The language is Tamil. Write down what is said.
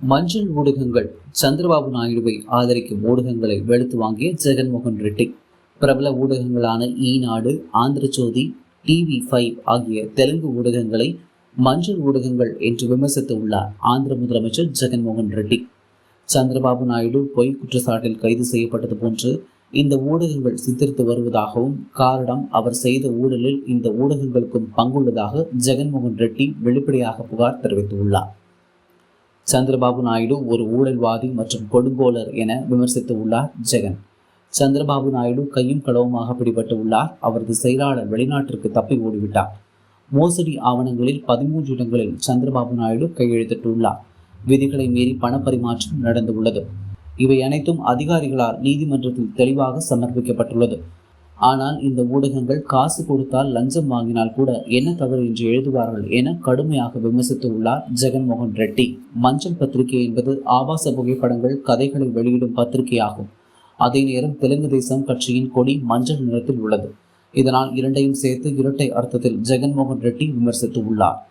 மஞ்சள் ஊடகங்கள் சந்திரபாபு நாயுடுவை ஆதரிக்கும் ஊடகங்களை வெளுத்து வாங்கிய ஜெகன்மோகன் ரெட்டி. பிரபல ஊடகங்களான ஈநாடு ஆந்திரஜோதி டிவி ஃபைவ் ஆகிய தெலுங்கு ஊடகங்களை மஞ்சள் ஊடகங்கள் என்று விமர்சித்து உள்ளார் ஆந்திர முதலமைச்சர் ஜெகன்மோகன் ரெட்டி. சந்திரபாபு நாயுடு பொய் குற்றச்சாட்டில் கைது செய்யப்பட்டது போன்று இந்த ஊடகங்கள் சித்தரித்து வருவதாகவும் காரணம் அவர் செய்த ஊழலில் இந்த ஊடகங்களுக்கும் பங்குள்ளதாக ஜெகன்மோகன் ரெட்டி வெளிப்படையாக புகார் தெரிவித்துள்ளார். சந்திரபாபு நாயுடு ஒரு ஊழல்வாதி மற்றும் கொடுங்கோலர் என விமர்சித்து உள்ளார் ஜெகன். சந்திரபாபு நாயுடு கையும் களவுமாக பிடிபட்டு உள்ளார். அவரது செயலாளர் வெளிநாட்டிற்கு தப்பி ஓடிவிட்டார். மோசடி ஆவணங்களில் பதிமூன்று இடங்களில் சந்திரபாபு நாயுடு கையெழுத்திட்டுள்ளார். விதிகளை மீறி பணப்பரிமாற்றம் நடந்துள்ளது. இவை அனைத்தும் அதிகாரிகளால் நீதிமன்றத்தில் தெளிவாக சமர்ப்பிக்கப்பட்டுள்ளது. ஆனால் இந்த ஊடகங்கள் காசு கொடுத்தால் லஞ்சம் வாங்கினால் கூட என்ன தவறு என்று எழுதுவார்கள் என கடுமையாக விமர்சித்து விமர்சித்துள்ளார் ஜெகன்மோகன் ரெட்டி. மஞ்சள் பத்திரிகை என்பது ஆபாச புகைப்படங்கள் கதைகளை வெளியிடும் பத்திரிகையாகும். அதே நேரம் தெலுங்கு தேசம் கட்சியின் கொடி மஞ்சள் நிறத்தில் உள்ளது. இதனால் இரண்டையும் சேர்த்து இரட்டை அர்த்தத்தில் ஜெகன்மோகன் ரெட்டி விமர்சித்து உள்ளார்.